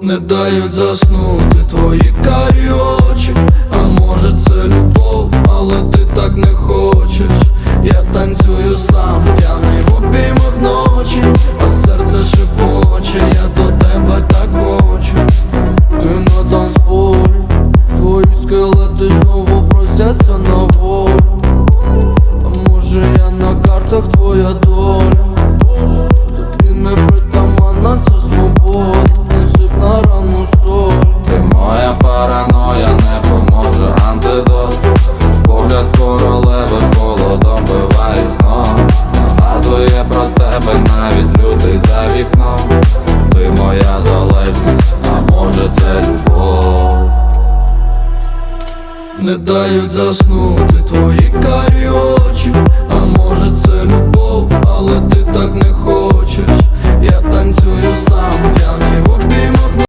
Не дають заснути твої карі очі. А може це любов, але ти так не хочеш. Я танцюю сам, п'яний в обіймах ночі, а серце шепоче, я до тебе так хочу. Ти на танцполі, твої скелети знову просяться на волю. А може я на картах твоя доля Не дають заснути твої карі очі